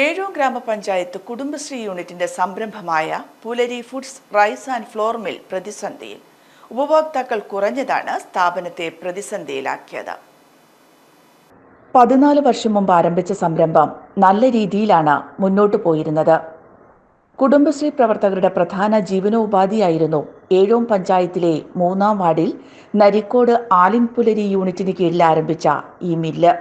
ഏഴോ ഗ്രാമപഞ്ചായത്ത് കുടുംബശ്രീ യൂണിറ്റിന്റെ സംരംഭമായ Pulari foods rice and flour mill പ്രതിസന്ധിയിൽ ഉപഭോക്താക്കൾ കുറഞ്ഞതാണ് സ്ഥാപനത്തെ പ്രതിസന്ധിയിലാക്കിയത്. പതിനാല് വർഷം മുമ്പ് ആരംഭിച്ച സംരംഭം നല്ല രീതിയിലാണ് മുന്നോട്ട് പോയിരുന്നത്. കുടുംബശ്രീ പ്രവർത്തകരുടെ പ്രധാന ജീവനോപാധിയായിരുന്നു ഏഴോം പഞ്ചായത്തിലെ മൂന്നാം വാർഡിൽ നരിക്കോട് ആലിൻപുലരി യൂണിറ്റിന് കീഴിൽ ആരംഭിച്ച ഈ മില്ല്.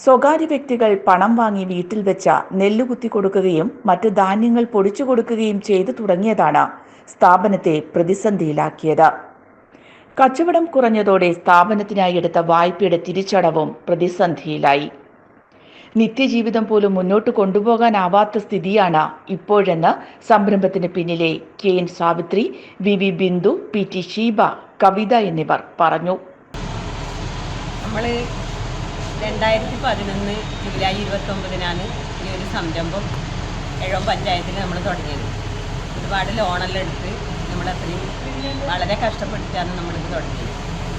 സ്വകാര്യ വ്യക്തികൾ പണം വാങ്ങി വീട്ടിൽ വെച്ച നെല്ല് കുത്തി കൊടുക്കുകയും മറ്റ് ധാന്യങ്ങൾ പൊടിച്ചു കൊടുക്കുകയും ചെയ്തു തുടങ്ങിയതാണ് സ്ഥാപനത്തെ പ്രതിസന്ധിയിലാക്കിയത്. കച്ചവടം കുറഞ്ഞതോടെ സ്ഥാപനത്തിനായി എടുത്ത വായ്പയുടെ തിരിച്ചടവും പ്രതിസന്ധിയിലായി. നിത്യജീവിതം പോലും മുന്നോട്ട് കൊണ്ടുപോകാനാവാത്ത സ്ഥിതിയാണ് ഇപ്പോഴെന്ന് സംരംഭത്തിന് പിന്നിലെ K N Savithri V V Bindu P T Sheeba Kavitha എന്നിവർ പറഞ്ഞു. നമ്മൾ രണ്ടായിരത്തി പതിനൊന്ന് ജൂലൈ ഇരുപത്തൊമ്പതിനാണ് ഈ ഒരു സംരംഭം എഴോ പഞ്ചായത്തിൽ നമ്മൾ തുടങ്ങിയത്. ഒരുപാട് ലോണെല്ലാം എടുത്ത് നമ്മൾ അത്രയും വളരെ കഷ്ടപ്പെട്ടിട്ടാണ് നമ്മളിത് തുടങ്ങിയത്.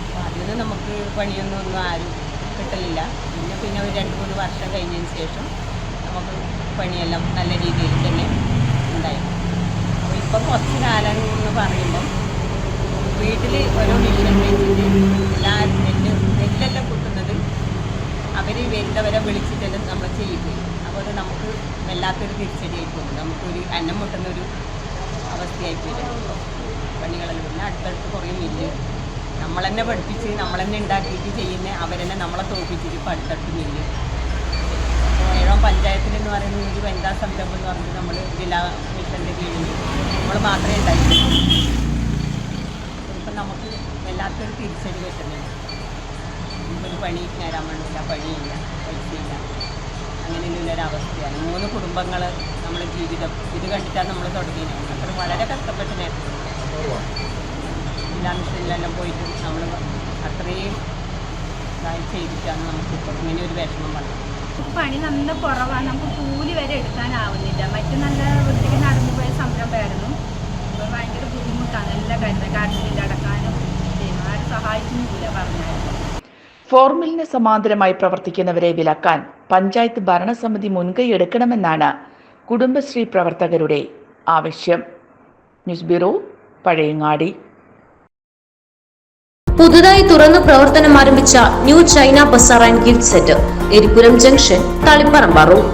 അപ്പോൾ അതിന് നമുക്ക് പണിയൊന്നും ഒന്നും ആരും കിട്ടലില്ല. പിന്നെ പിന്നെ ഒരു രണ്ട് മൂന്ന് വർഷം കഴിഞ്ഞതിന് ശേഷം നമുക്ക് പണിയെല്ലാം നല്ല രീതിയിൽ തന്നെ ഉണ്ടായി. അപ്പോൾ ഇപ്പം കുറച്ച് കാലം എന്ന് പറയുമ്പം വീട്ടിൽ ഓരോ വരുന്നവരെ വിളിച്ചിട്ടെല്ലാം നമ്മൾ ചെയ്യില്ലേ അപ്പോൾ അത് നമുക്ക് വല്ലാത്തൊരു തിരിച്ചടിയായി പോകും നമുക്കൊരു അന്നം മുട്ടുന്ന ഒരു അവസ്ഥയായി വരും പണികളെല്ലാം പിന്നെ അടുത്തടുത്ത് കുറേ മില്ല്. നമ്മൾ തന്നെ പഠിപ്പിച്ച് നമ്മൾ തന്നെ ഉണ്ടാക്കിയിട്ട് ചെയ്യുന്ന അവരെന്നെ നമ്മളെ തോൽപ്പിച്ചിട്ട് ഇപ്പം അടുത്തടുത്ത് മില്ല് ഏഴാം പഞ്ചായത്തിൽ എന്ന് പറയുന്നത് ഒരു വനിതാ സംരംഭം എന്ന് പറഞ്ഞിട്ട് നമ്മൾ ജില്ലാ മിഷന്റെ കീഴിൽ നമ്മൾ മാത്രമേ ഉണ്ടായിട്ടുള്ളൂ. ഇപ്പം നമുക്ക് വല്ലാത്തൊരു തിരിച്ചടി പറ്റുന്നുണ്ട് നമുക്കൊരു പണി നേരാൻ വേണ്ടില്ല പണിയില്ല പൈസയില്ല. അങ്ങനെയുള്ളൊരവസ്ഥയാണ്. മൂന്ന് കുടുംബങ്ങൾ നമ്മുടെ ജീവിതം ഇത് കണ്ടിട്ടാണ് നമ്മൾ തുടങ്ങിയത്. അത്ര വളരെ കഷ്ടപ്പെട്ട് നേരത്തെ ജില്ലാ മിഷനിലെല്ലാം പോയിട്ട് നമ്മൾ അത്രയും ചെയ്തിട്ടാണ് നമുക്ക് ഇങ്ങനെ ഒരു വിഷമം വന്നത്. പണി നല്ല കുറവാണ്. നമുക്ക് കൂലി വരെ എടുക്കാനാവുന്നില്ല. മറ്റു നല്ല വൃത്തിക്ക് നടന്നു പോയ സംരംഭമായിരുന്നു. ഫോർമിലിന് സമാന്തരമായി പ്രവർത്തിക്കുന്നവരെ വിലക്കാൻ പഞ്ചായത്ത് ഭരണസമിതി മുൻകൈ എടുക്കണമെന്നാണ് കുടുംബശ്രീ പ്രവർത്തകരുടെ ആവശ്യം. News bureau Pazhayangadi. പുതുതായി തുറന്നു പ്രവർത്തനം ആരംഭിച്ച new China bazaar and gift centre Eripuram junction Taliparamba road.